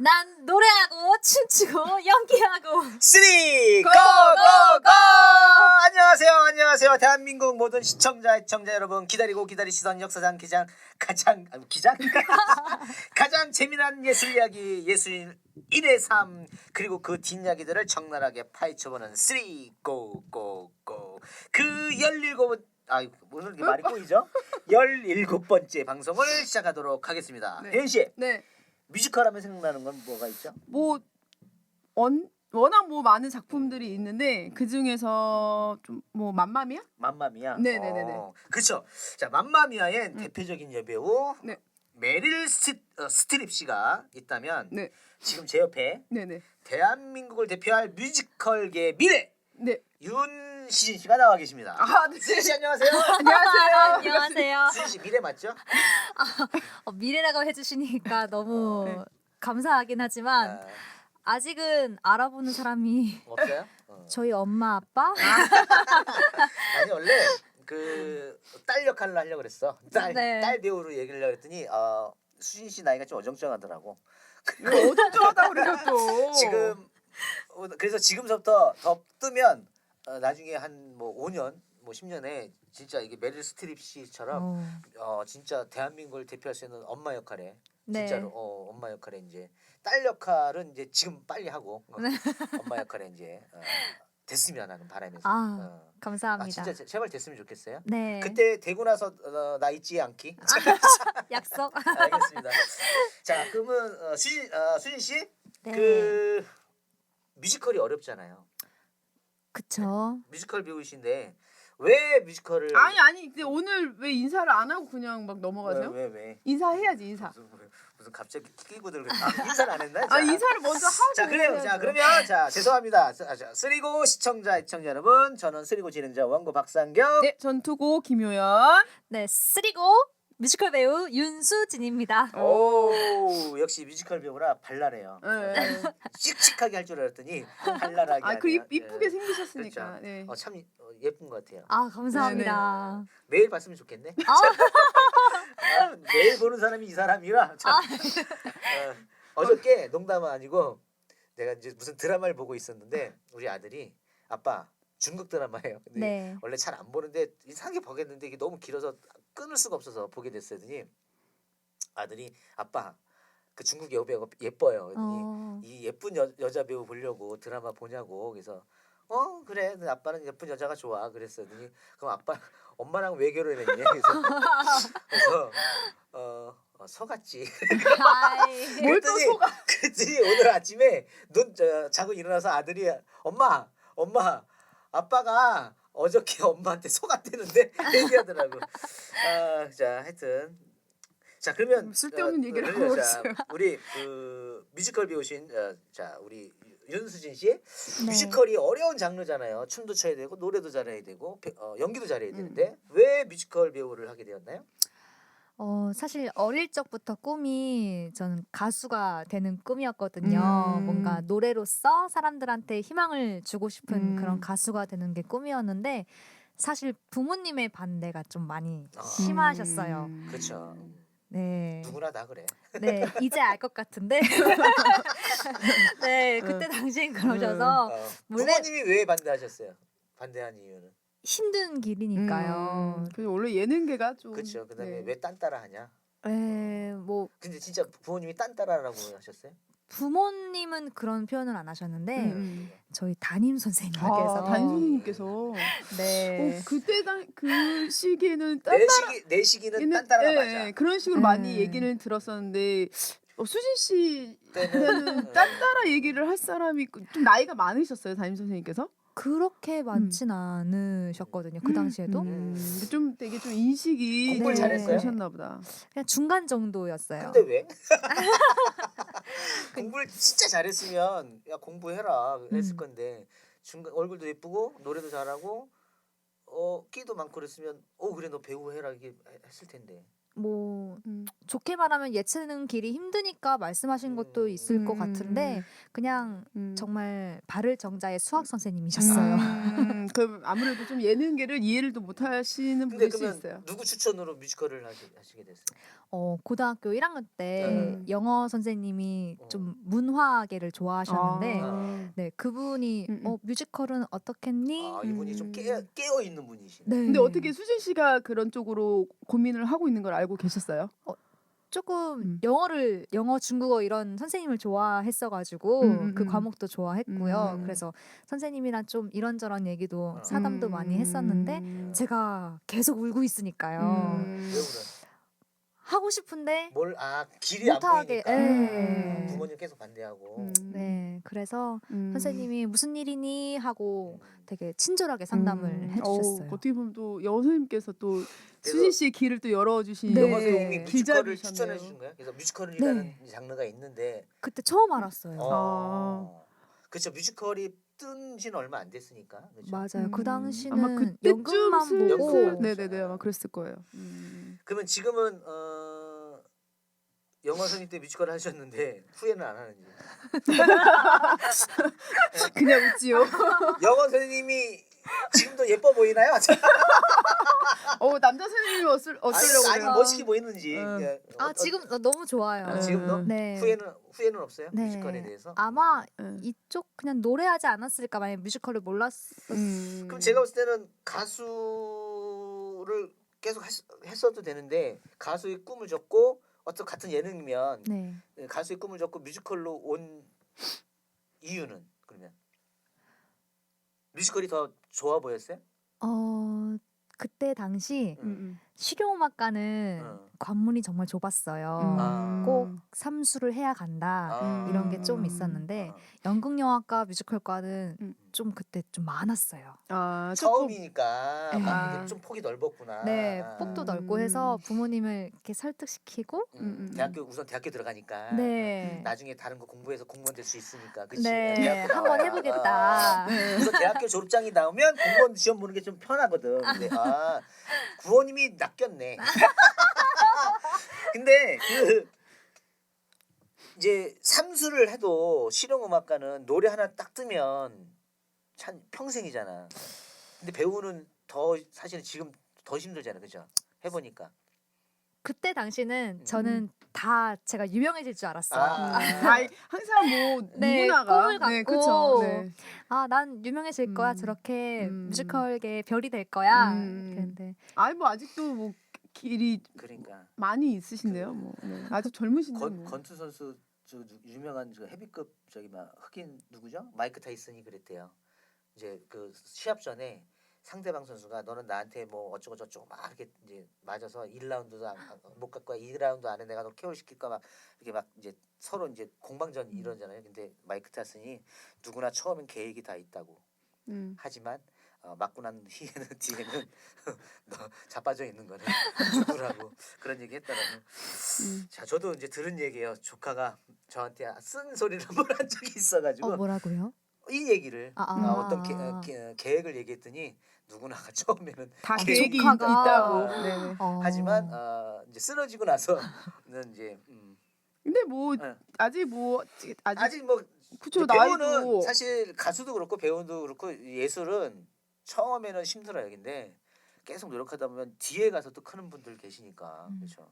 난 노래하고 춤추고 연기하고. 쓰리 고, 고고고! 고! 안녕하세요 안녕하세요. 대한민국 모든 시청자 시청자 여러분 기다리고 기다리시던 역사상 기장 가장 아, 기장? 가장 재미난 예술 이야기 예술 1의 3 그리고 그 뒷이야기들을 적나라하게 파헤쳐보는 쓰리 고고고. 그 17번 아 오늘 말이 꼬이죠? 17번째 방송을 시작하도록 하겠습니다. 네. 혜연 씨. 네. 뮤지컬 하면 생각나는 건 뭐가 있죠? 뭐 원, 워낙 뭐 많은 작품들이 있는데 그 중에서 좀 뭐 맘마미야? 맘마미아. 네네네네. 어, 그렇죠. 자, 맘마미아의 대표적인 여배우 네. 메릴 스, 어, 스트립 씨가 있다면 네. 지금 제 옆에 네네. 대한민국을 대표할 뮤지컬계 미래 네. 윤 시진 씨가 나와 계십니다. 아, 네. 시진 씨 안녕하세요. 안녕하세요. 안녕하세요. 시진 씨 미래 맞죠? 어, 미래라고 해주시니까 너무 네. 감사하긴 하지만 아, 아직은 알아보는 사람이 없어요? 어. 저희 엄마 아빠 아니 원래 그 딸 역할을 하려고 그랬어. 딸, 네. 딸 배우로 얘기를 하려고 했더니 어, 수진 씨 나이가 좀 어정쩡하더라고. 왜 어정쩡하다고 그래요 또. 지금 어, 그래서 지금부터 더 뜨면 어, 나중에 한 뭐 5년 뭐 10년에 진짜 이게 메릴 스트립 씨처럼 어, 어 진짜 대한민국을 대표할 수 있는 엄마 역할에 네. 진짜로 어 엄마 역할에 이제 딸 역할은 이제 지금 빨리 하고 어, 네. 엄마 역할에 이제 어, 됐으면 하는 바람에서 아, 어. 아 감사합니다. 진짜 제- 제발 됐으면 좋겠어요. 네. 그때 되고 나서 어, 나 잊지 않기. 약속. 알겠습니다. 자 그러면 어, 수진 어, 수진 씨 네. 그 뮤지컬이 어렵잖아요. 그쵸. 뮤지컬 배우신데 왜 뮤지컬을 아니 아니 근데 오늘 왜 인사를 안 하고 그냥 막 넘어가세요? 왜, 왜, 왜? 인사해야지 인사. 무슨, 무슨 갑자기 끼고 들고 아, 인사를 안 했나? 아 자, 인사를 먼저 하고. 자 그래요. 자. 그러면 자 죄송합니다. 자, 자, 쓰리고 시청자 시청자 여러분 저는 쓰리고 진행자 원고 박상경. 네 전투고 김효연. 네, 쓰리고 뮤지컬 배우 윤수진입니다. 오 역시 뮤지컬 배우라 발랄해요. 네. 씩씩하게 할 줄 알았더니 발랄하게. 아 그 하네요. 이쁘게 예. 생기셨으니까. 그렇죠. 네. 어, 참 어, 예쁜 것 같아요. 아, 감사합니다. 매일 봤으면 좋겠네. 아, 아, 매일 보는 사람이 이 사람이라. 참. 어, 저께 농담은 아니고 내가 이제 무슨 드라마를 보고 있었는데 우리 아들이 아빠 중국 드라마예요. 근데 네. 원래 잘 안 보는데 이상하게 보겠는데 이게 너무 길어서 끊을 수가 없어서 보게 됐더니 아들이 아빠 그 중국 여배우가 예뻐요. 어, 이 예쁜 여, 여자 배우 보려고 드라마 보냐고 그래서 어 그래 근데 아빠는 예쁜 여자가 좋아 그랬더니 그럼 아빠 엄마랑 왜 결혼했니 그래서 그래서 어, 어. 뭘또 그랬더니 속아? 그랬더니 오늘 아침에 눈 저, 자고 일어나서 아들이 엄마 엄마 아빠가 어저께 엄마한테 속았대는데 얘기하더라고 아 자 하여튼 자 그러면 쓸데없는 어, 얘기를 어, 하고 자, 있어요. 우리 그 뮤지컬 배우신 어, 자 우리 윤수진 씨 네. 뮤지컬이 어려운 장르잖아요 춤도 춰야 되고 노래도 잘해야 되고 배- 어, 연기도 잘해야 음. 되는데 왜 뮤지컬 배우를 하게 되었나요? 어, 사실 어릴 적부터 꿈이 저는 가수가 되는 꿈이었거든요. 음. 뭔가 노래로서 사람들한테 희망을 주고 싶은 음. 그런 가수가 되는 게 꿈이었는데 사실 부모님의 반대가 좀 많이 아. 심하셨어요. 음. 그렇죠 네. 누구나 다 그래 네, 이제 알 것 같은데. 네, 그때 당시엔 그러셔서 어, 원래- 부모님이 왜 반대하셨어요? 반대한 이유는 힘든 길이니까요. 음, 그래서 원래 예능계가 좀. 그렇죠. 그다음에 네. 왜 딴 따라 하냐? 네, 뭐 근데 진짜 부모님이 딴 따라라고 하셨어요? 부모님은 그런 표현을 안 하셨는데 음, 음. 저희 담임 선생님께서 아, 담임 선생님께서 네. 어, 그때 당, 그 시기에는 딴내 시기 내 시기는 얘는- 딴 따라가 예, 맞아. 예, 그런 식으로 음. 많이 얘기를 들었었는데 어, 수진 씨 때는 때는 딴 따라 얘기를 할 사람이 있고 좀 나이가 많으셨어요 담임 선생님께서? 그렇게 많진 않으셨거든요. 그 당시에도 음, 근데 좀 되게 좀 인식이 공부를 좀 잘했어요? 그러셨나 보다. 그냥 중간 정도였어요. 근데 왜? 공부를 진짜 잘했으면 야 공부해라 했을 음. 건데 중간 얼굴도 예쁘고 노래도 잘하고 어 끼도 많고 그랬으면 어 그래 너 배우 해라 이게 했을 텐데 뭐 음. 좋게 말하면 예체능 길이 힘드니까 말씀하신 것도 있을 것 음. 같은데 그냥 음. 정말 발을 정자의 수학 선생님이셨어요. 음, 그럼 아무래도 좀 예능계를 이해를 또 못하시는 근데 분일 수 그러면 있어요. 누구 추천으로 뮤지컬을 하시, 하시게 됐어요? 어, 고등학교 1학년 때 음. 영어 선생님이 어. 좀 문화계를 좋아하셨는데 아. 네 그분이 음, 음. 어 뮤지컬은 어떻겠니? 아 이분이 좀 음. 깨, 깨어 있는 분이시네. 네. 근데 어떻게 수진 씨가 그런 쪽으로 고민을 하고 있는 걸 알고 계셨어요? 조금 음. 영어를 영어 중국어 이런 선생님을 좋아했어가지고 음, 음, 그 음. 과목도 좋아했고요. 음. 그래서 선생님이랑 좀 이런저런 얘기도 어. 사담도 많이 했었는데 음. 제가 계속 울고 있으니까요. 음. 왜 울어? 하고 싶은데 뭘 아 길이 안 못하게. 보이니까 예. 음. 부모님 계속 반대하고. 음. 네 그래서 음. 선생님이 무슨 일이니 하고 음. 되게 친절하게 상담을 음. 해주셨어요. 어우, 어떻게 보면 또 여우 선생님께서 또 수진 씨의 길을 또 열어주신 네. 영어 선생님이 뮤지컬을 길잡이셨네요. 추천해 주신 거예요? 그래서 뮤지컬이라는 네. 장르가 있는데 그때 처음 알았어요. 어. 그렇죠 뮤지컬이 뜬 지는 얼마 안 됐으니까 그렇죠? 맞아요. 그 음. 당시는 아마 그때쯤 연극만 슬슬 보고. 네네네 아마 그랬을 거예요. 음. 그러면 지금은 어, 영어 선생님 때 뮤지컬 하셨는데 후회는 안 하는지 그냥 웃지요. 영어 선생님이 지금도 예뻐 보이나요? 어 남자 선생님이 어쩔 어쩌려고 아니, 아니 그래요? 멋있게 보이는지 음. 예. 아 어, 지금 너무 좋아요. 아, 지금도? 네. 후회는 후회는 없어요 네. 뮤지컬에 대해서 아마 음. 이쪽 그냥 노래하지 않았을까 만약 뮤지컬을 몰랐었. 음. 그럼 제가 봤을 때는 가수를 계속 했, 했어도 되는데 가수의 꿈을 줬고 어떤 같은 예능이면 네. 가수의 꿈을 줬고 뮤지컬로 온 이유는 그러면 뮤지컬이 더 좋아 보였어요? 어 그때 당시 음, 음. 실용음악과는 어. 관문이 정말 좁았어요. 음. 아. 꼭 삼수를 해야 간다. 아. 이런 게좀 음. 있었는데 아. 연극영화과 뮤지컬과는 음. 좀 그때 좀 많았어요. 아 처음이니까 네. 막 이게 아. 좀 폭이 넓었구나. 네, 아. 폭도 음. 넓고 해서 부모님을 이렇게 설득시키고 음, 음, 음. 대학교 우선 대학교 들어가니까 네. 나중에 다른 거 공부해서 공무원 될 수 있으니까 그치? 네, 한번. 해보겠다. 아, 그래서 대학교 졸업장이 나오면 공무원 시험 보는 게 좀 편하거든. 근데 아 구원님이 낚였네. 근데 그 이제 삼수를 해도 실용음악가는 노래 하나 딱 뜨면 참 평생이잖아. 근데 배우는 더 사실은 지금 더 힘들잖아, 그죠? 해보니까. 그때 당시는 음. 저는 다 제가 유명해질 줄 알았어요. 아. 아이, 항상 뭐 네, 누구나가 꿈을 네, 갖고 그쵸. 네. 아, 난 유명해질 거야. 음. 저렇게 음. 뮤지컬계 별이 될 거야. 음. 그런데 아이 뭐 아직도 뭐 길이 그러니까 많이 있으신데요. 뭐 네. 아직 젊으신데 건, 뭐. 건투 선수 저 누- 유명한 저 헤비급 저기 막 흑인 누구죠? 마이크 타이슨이 그랬대요. 이제 그 시합 전에 상대방 선수가 너는 나한테 뭐 어쩌고 저쩌고 막 이렇게 이제 맞아서 1라운드도 안, 안- 못 갖고 2라운드 안에 내가 너 KO 시킬 거막 이렇게 막 이제 서로 이제 공방전 이러잖아요. 근데 마이크 타이슨이 누구나 처음엔 계획이 다 있다고. 음. 하지만 어, 맞고 난 뒤에는 뒤에는 너 자빠져 있는 거네 누구라고 그런 얘기 했더라고. 음. 자 저도 이제 들은 얘기예요. 조카가 저한테 쓴 소리를 한번한 적이 있어가지고 어 뭐라고요? 이 얘기를 아, 어, 아. 어떤 계, 어, 계, 계획을 얘기했더니 누구나가 처음에는 다 아, 계획이 있- 조카가. 있다고. 네. 어. 하지만 어, 이제 쓰러지고 나서는 이제 음, 근데 뭐 네. 아직 뭐 아직, 아직 뭐 그쵸 배우는 나이도 사실 가수도 그렇고 배우도 그렇고 예술은 처음에는 힘들어요. 근데 계속 노력하다 보면 뒤에 가서 또 크는 분들 계시니까 음. 그렇죠.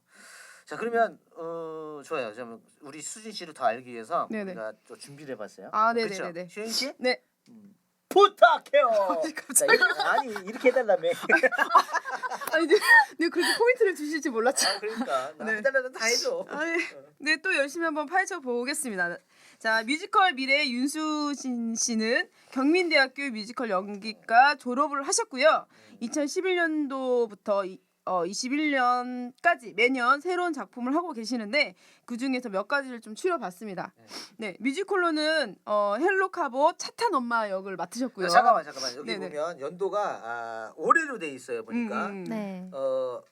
자 그러면 어 좋아요. 그러면 우리 수진 씨를 더 알기 위해서 네네. 우리가 또 준비를 해봤어요. 아, 그렇죠? 네네네네. 수진 씨 네. 음, 부탁해요. 자. 이- 아니 이렇게 해달라며. 아니 네, 네 그렇게 포인트를 주실지 몰랐죠. 아 그러니까 나 네. 해달라면 다 해줘. 아, 네. 네, 또 열심히 한번 파헤쳐 보겠습니다. 자, 뮤지컬 미래 윤수진 씨는 경민대학교 뮤지컬 연기과 졸업을 하셨고요. 2011년도부터 어, 21년까지 매년 새로운 작품을 하고 계시는데 그 중에서 몇 가지를 좀 추려봤습니다. 네, 뮤지컬로는 어, 헬로 카보 차탄 엄마 역을 맡으셨고요. 아, 잠깐만 잠깐만 여기 네네. 보면 연도가 아, 올해로 돼 있어요 보니까. 음, 음. 네. 어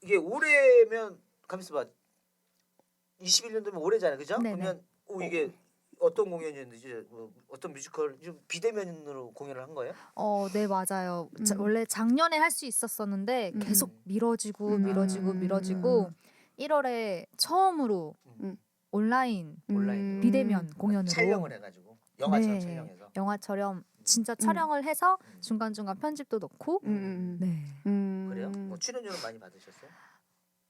이게 올해면 가만있어 봐. 21년도면 올해잖아요, 그죠? 네네. 그러면 오 이게 어떤 공연이었는지 뭐 어떤 뮤지컬 좀 비대면으로 공연을 한 거예요? 어, 네 맞아요. 자, 음. 원래 작년에 할 수 있었었는데 음. 계속 미뤄지고 음. 미뤄지고 음. 미뤄지고 1월에 처음으로 음. 온라인 온라인으로. 비대면 공연으로 촬영을 해가지고 영화처럼 네. 촬영해서 영화처럼 진짜 촬영을 해서 음. 중간 중간 편집도 넣고 음, 음, 네. 음. 그래요? 뭐 출연료는 많이 받으셨어요?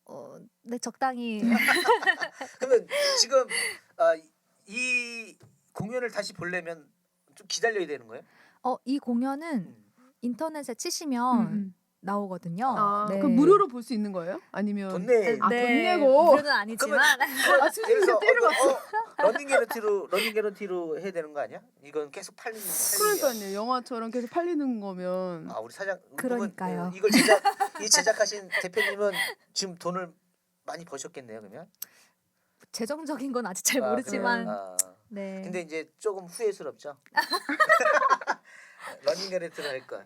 어, 네 적당히 그러면 지금 아, 이 공연을 다시 보려면 좀 기다려야 되는 거예요? 어, 이 공연은 음. 인터넷에 치시면 음, 음. 나오거든요. 아, 네. 그럼 무료로 볼 수 있는 거예요? 아니면 돈 내. 아, 네, 돈 내고? 무료는 아니지만 아, 예를 들어서 때려 어, 어, 러닝 게런티로 러닝 게런티로 해야 되는 거 아니야? 이건 계속 팔리는 그러니까요. 영화처럼 계속 팔리는 거면 아 우리 사장 그러니까요. 그러면, 어, 이걸 제작 이 제작하신 대표님은 지금 돈을 많이 버셨겠네요 그러면 재정적인 건 아직 잘 아, 모르지만? 아, 네. 근데 이제 조금 후회스럽죠 러닝 게런티를 할 거.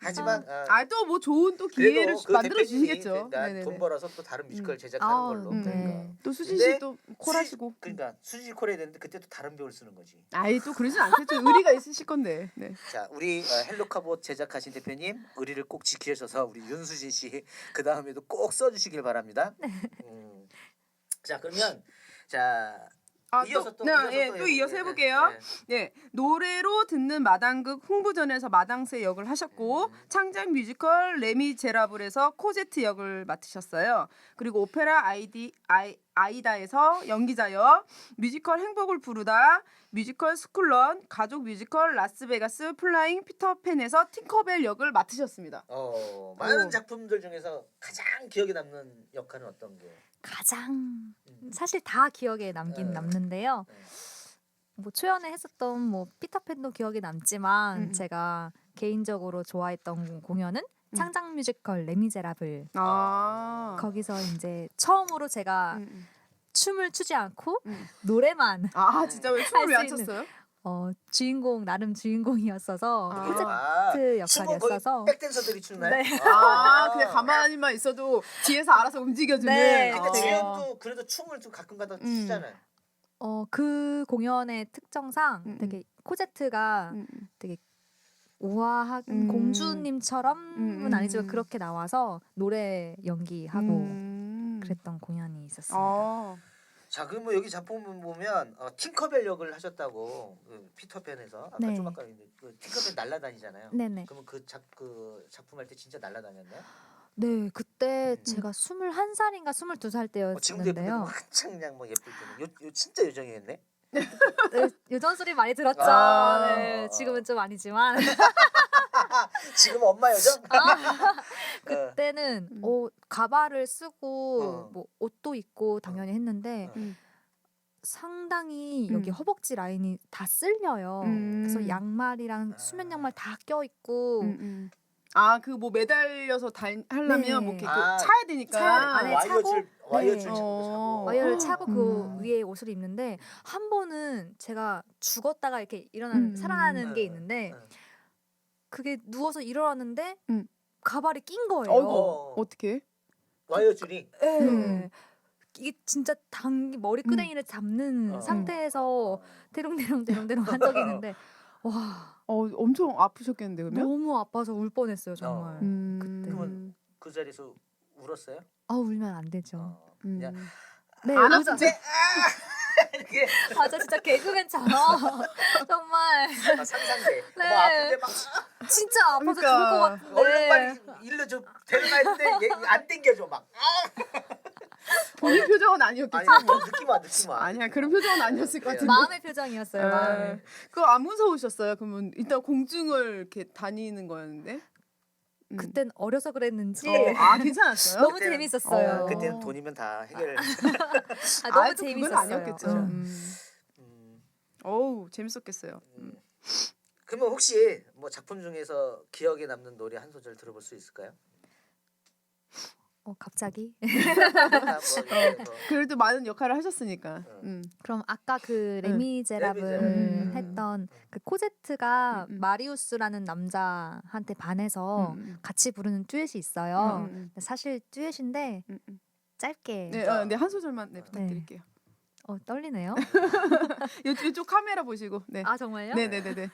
하지만 아, 아 또 뭐 좋은 또 기회를 그 만들어 주시겠죠. 나 네네네. 돈 벌어서 또 다른 뮤지컬 음. 제작하는 아, 걸로 음, 그러니까 네. 또 수진 씨또 콜하시고. 그러니까 수지 콜 해야 되는데 그때 또 다른 배우를 쓰는 거지. 아이 또 그러진 않겠죠. 의리가 있으실 건데. 네. 자, 우리 어, 헬로카봇 제작하신 대표님 의리를 꼭 지키셔서 우리 윤수진 씨 그 다음에도 꼭 써주시길 바랍니다. 음. 자, 그러면 자 아, 이어서 또, 또, 네, 이어서 예, 또 또 이어서 해볼게요. 네. 네, 노래로 듣는 마당극 홍부전에서 마당새 역을 하셨고 음. 창작 뮤지컬 레미제라블에서 코제트 역을 맡으셨어요. 그리고 오페라 아이디 아이, 아이다에서 연기자 역, 뮤지컬 행복을 부르다, 뮤지컬 스쿨런, 가족 뮤지컬 라스베가스 플라잉 피터팬에서 팅커벨 역을 맡으셨습니다. 어, 많은 오. 작품들 중에서 가장 기억에 남는 역할은 어떤 게? 가장 음. 사실 다 기억에 남긴 네. 남는데요. 네. 뭐 초연에 했었던 뭐 피터팬도 기억에 남지만 음, 음. 제가 개인적으로 좋아했던 공연은 음. 창작 뮤지컬 레미제라블 아, 거기서 이제 처음으로 제가 음, 음. 춤을 추지 않고 음. 노래만 아 진짜 왜 춤을 왜 안 췄어요? 어, 주인공 나름 주인공이었어서 아. 코제트 아, 거의 역할이었어서 백댄서들이 추나요? 네. 아, 그냥 가만히만 있어도 뒤에서 알아서 움직여주는. 네. 근데 아. 주연도 그래도 춤을 좀 가끔 가다 음. 추잖아요. 어, 그 공연의 특성상 음, 되게 코제트가 음, 음. 우아한 음. 공주님처럼은 음, 음. 아니지만 그렇게 나와서 노래 연기하고 음. 그랬던 공연이 있었습니다. 아, 자, 그럼 뭐 여기 작품 보면 어, 팅커벨 역을 하셨다고 그 피터팬에서 아까 네. 좀 아까 얘기했는데 그 팅커벨 날라다니잖아요. 네네. 그러면 그 작 그 작품 할 때 진짜 날라다녔나요? 네, 그때 음. 제가 21살인가 22살 어, 지금도 예쁜데 때였는데요. 한창 그냥 뭐 예쁠 때는 요, 요 진짜 요정이었네. 네, 요전 소리 많이 들었죠. 아. 네, 지금은 좀 아니지만 지금 엄마 요정? 어, 그때는 음. 어, 가발을 쓰고 어. 뭐 옷도 입고 당연히 했는데 어. 음. 상당히 여기 음. 허벅지 라인이 다 쓸려요. 음. 그래서 양말이랑 아. 수면 양말 다 껴 있고 음, 음. 아, 그 뭐 매달려서 달 하려면 네. 뭐 이렇게 아, 그 차야 되니까. 차야- 안에 와이어줄 와이어줄 네. 잡고 어. 자고. 와이어를 차고 그 음. 위에 옷을 입는데 한 번은 제가 죽었다가 이렇게 일어나는 음. 살아나는 게 어, 있는데 어. 그게 누워서 일어났는데 음. 가발이 낀 거예요. 어이구, 어. 어떻게? 와이어 줄이 예. 음. 이게 진짜 당 머리 끄댕이를 잡는 어. 상태에서 대롱대롱 대롱대롱 한 적이 있는데 와 어, 엄청 아프셨겠는데 그러면? 너무 아파서 울 뻔했어요 정말. 어. 음. 그때. 그러면 그 자리에서 울었어요? 아 울면 안 되죠. 어. 음. 그냥 네, 안 맞아. 아픈데? 이렇게 맞아 진짜 개그맨처럼 정말 막 상상돼. 네. 뭐 아픈데 막 진짜 아파서 그러니까. 죽을 것 같은데. 얼른 빨리 일로 좀 데려가 했는데 얘안 땡겨줘 막. 본인 표정은 아니었겠지. 아니 좀 느낌 와 느낌 와. 아니야 그런 표정은 아니었을 것 같은데. 마음의 표정이었어요. 아, 마음의. 그거 안 무서우셨어요? 그러면 일단 공중을 이렇게 다니는 거였는데. 음. 그땐 어려서 그랬는지 어, 아 괜찮았어요? 너무 그때는- 재밌었어요. 어, 그때는 돈이면 다 해결. 아, 너무 아, 또 재밌었어요. 그건 아니었겠죠. 음. 음. 음, 어우 재밌었겠어요. 음. 그러면 혹시 뭐 작품 중에서 기억에 남는 노래 한 소절 들어볼 수 있을까요? 어, 갑자기? 아, 뭐 이렇게 뭐. 그래도 많은 역할을 하셨으니까. 어. 음. 그럼 아까 그 응. 레미제라블 레미제라블. 했던 그 코제트가 음, 음. 마리우스라는 남자한테 반해서 음, 같이 부르는 듀엣이 있어요. 음, 음, 사실 듀엣인데 음, 음. 짧게 네, 어, 네, 한 소절만 네, 부탁드릴게요. 어 떨리네요. 이쪽, 이쪽 카메라 보시고. 네. 아 정말요? 네, 네, 네, 네.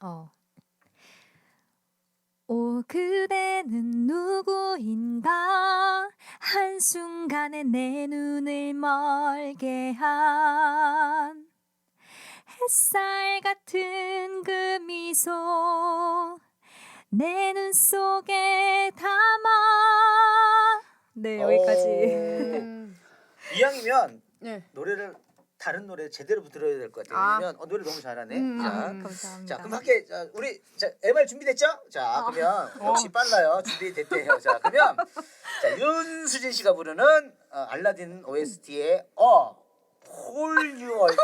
어. 오 그대는 누구인가 한순간에 내 눈을 멀게 한 햇살 같은 그 미소 내 눈 속에 담아 네 여기까지 음. 이왕이면 네. 노래를 다른 노래 제대로 들어야 될 것 같아요. 아. 왜냐면 어, 노래 너무 잘하네. 음, 자, 음. 감사합니다. 자 그럼 할게. 자, 우리 자, MR 준비됐죠? 자 그러면 어. 역시 빨라요. 준비됐대요. 자 그러면 자, 윤수진 씨가 부르는 어, 알라딘 OST의 어 홀 유월드.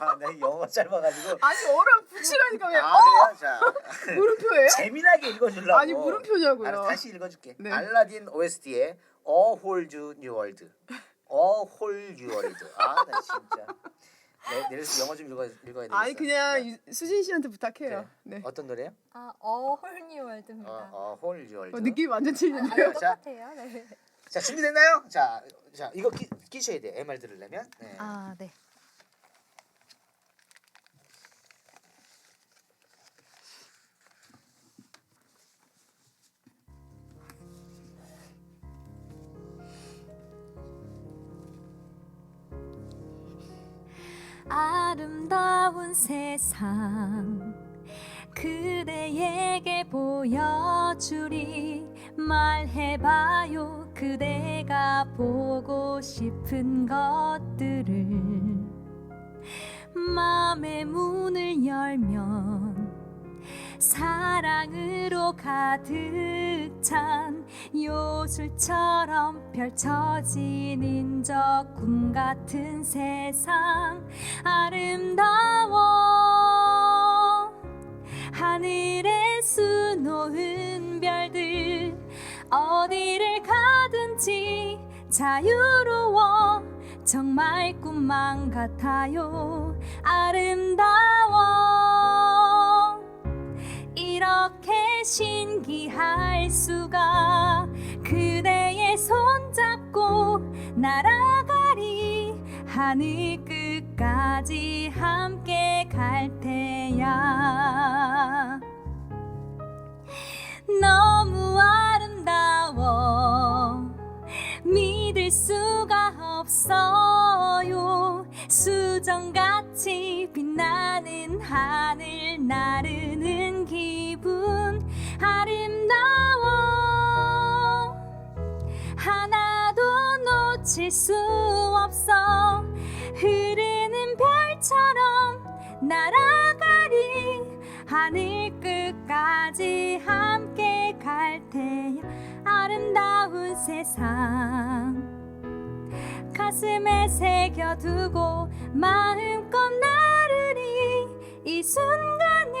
아, 나 영어 짧아가지고. 아니 어랑 붙이라니까 왜? 아 어? 그래요? 자 물음표예요? 재미나게 읽어주려고. 아니 물음표냐고요. 알았어, 다시 읽어줄게. 네. 알라딘 OST의 어 홀드 뉴월드. 어홀 뉴월드. 아 나 진짜. 내, 내일서 영어 좀 읽어 읽어야 되겠어. 아니 그냥 네. 유- 수진 씨한테 부탁해요. 네. 어떤 노래요? 아 어홀뉴월드입니다. 어, 홀 뉴월드. 어, 느낌이 완전 틀린데요. 자, 똑같아요. 네. 자 준비됐나요? 자, 자 이거 끼, 끼셔야 돼. MR 들으려면. 네. 아 네. 세상 그대에게 보여주리 말해봐요 그대가 보고 싶은 것들을 마음의 문을 열면 사랑으로 가득 찬 요술처럼 펼쳐지는 저꿈 같은 세상. 아름다워. 하늘에 수놓은 별들 어디를 가든지 자유로워. 정말 꿈만 같아요. 아름다워 이렇게 신기할 수가 그대의 손잡고 날아가리 하늘 끝까지 함께 갈 테야. 너무 아름다워. 믿을 수가 없어요. 수정같이 빛나는 하늘 나르 놓칠 수 없어. 흐르는 별처럼 날아가리. 하늘 끝까지 함께 갈 테야. 아름다운 세상. 가슴에 새겨두고 마음껏 나르리. 이 순간을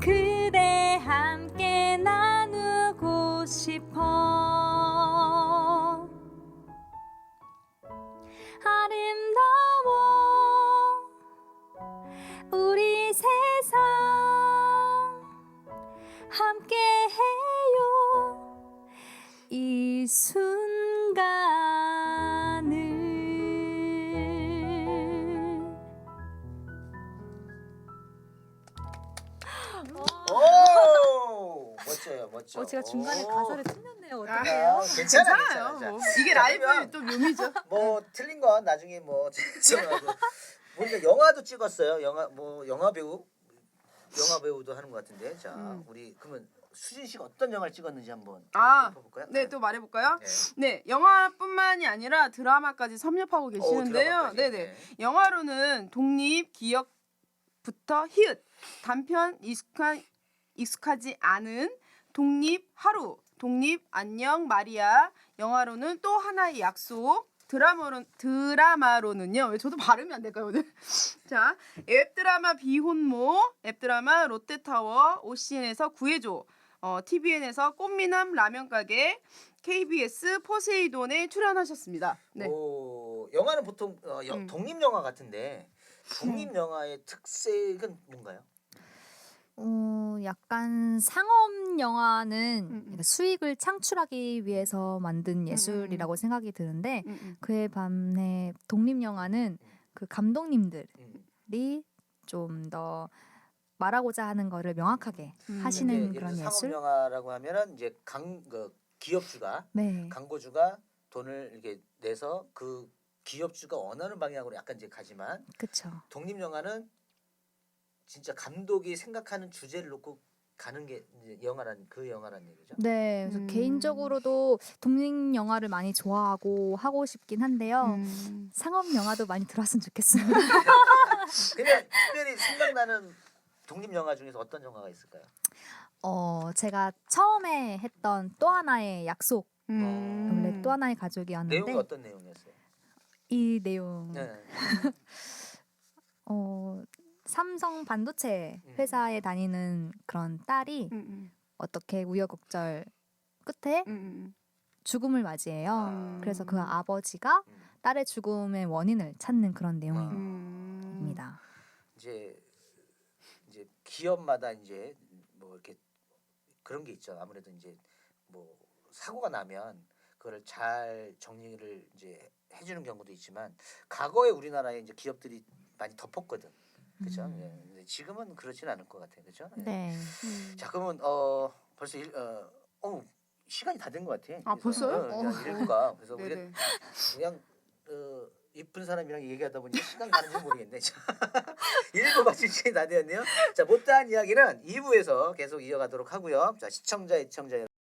그대 함께 나누고 싶어 이 순간을 오 멋져요, 멋져. 어, 제가 중간에 오. 가사를 틀렸네요. 아, 어떡해요? 아, 괜찮아, 괜찮아요. 괜찮아. 뭐. 자, 이게 자, 라이브의 또 묘미죠. 뭐 틀린 건 나중에 뭐 죄송하고 뭔가 영화도 찍었어요. 영화 뭐 영화 배우 영화 배우도 하는 것 같은데 자 음. 우리 그러면 수진 씨가 어떤 영화를 찍었는지 한번 아, 볼까요? 네, 또 말해볼까요? 네. 네, 영화뿐만이 아니라 드라마까지 섭렵하고 계시는데요. 드라마까지. 네, 네. 영화로는 독립, 기억부터 히읗, 단편 익숙한, 익숙하지 않은 독립 하루, 독립 안녕 마리아, 영화로는 또 하나의 약속, 드라마로, 드라마로는요. 왜 저도 발음이 안 될까요 오늘? 자, 앱 드라마 비혼모, 앱 드라마 롯데타워, OCN에서 구해줘, 어, TVN에서 꽃미남 라면 가게, KBS 포세이돈에 출연하셨습니다. 네. 오, 영화는 보통 어, 영- 음. 독립 영화 같은데 독립 영화의 특색은 뭔가요? 어, 약간 상업 영화는 음, 음. 그러니까 수익을 창출하기 위해서 만든 예술이라고 생각이 드는데 음, 음. 그에 반해 독립 영화는 그 감독님들이 음. 좀 더 말하고자 하는 거를 명확하게 음. 하시는 이제 예를 그런 들어서 예술. 상업 영화라고 하면은 이제 강그 기업주가 네. 광고주가 돈을 이렇게 내서 그 기업주가 원하는 방향으로 약간 이제 가지만 그렇죠. 독립 영화는 진짜 감독이 생각하는 주제를 놓고 가는 게 이제 영화란 그 영화란 얘기죠. 네, 그래서 음. 개인적으로도 독립 영화를 많이 좋아하고 하고 싶긴 한데요. 음. 상업 영화도 많이 들어왔으면 좋겠어요. 그냥 특별히 생각나는 독립 영화 중에서 어떤 영화가 있을까요? 어, 제가 처음에 했던 또 하나의 약속, 음. 원래 또 하나의 가족이었는데 내용이 어떤 내용이었어요? 이 내용 네. 어, 삼성 반도체 음. 회사에 다니는 그런 딸이 음, 음. 어떻게 우여곡절 끝에 음, 음. 죽음을 맞이해요. 아. 그래서 그 아버지가 음. 딸의 죽음의 원인을 찾는 그런 내용입니다. 음. 이제 이제 기업마다 이제 뭐 이렇게 그런 게 있죠. 아무래도 이제 뭐 사고가 나면 그거를 잘 정리를 이제 해주는 경우도 있지만 과거에 우리나라에 이제 기업들이 많이 덮었거든. 그렇죠. 음. 예. 근데 지금은 그렇지는 않을 것 같아요. 그렇죠. 예. 네. 음. 자 그러면 어 벌써 일, 어, 어 시간이 다 된 것 같아. 아, 벌써요? 어, 그냥 어. 이럴까. 그래서 우리 네네. 그냥 어, 이쁜 사람이랑 얘기하다 보니 시간 가는지 모르겠네. 일곱 마칠 시간이 다 되었네요. 자 못다한 이야기는 2부에서 계속 이어가도록 하고요. 자 시청자, 시청자 여러분.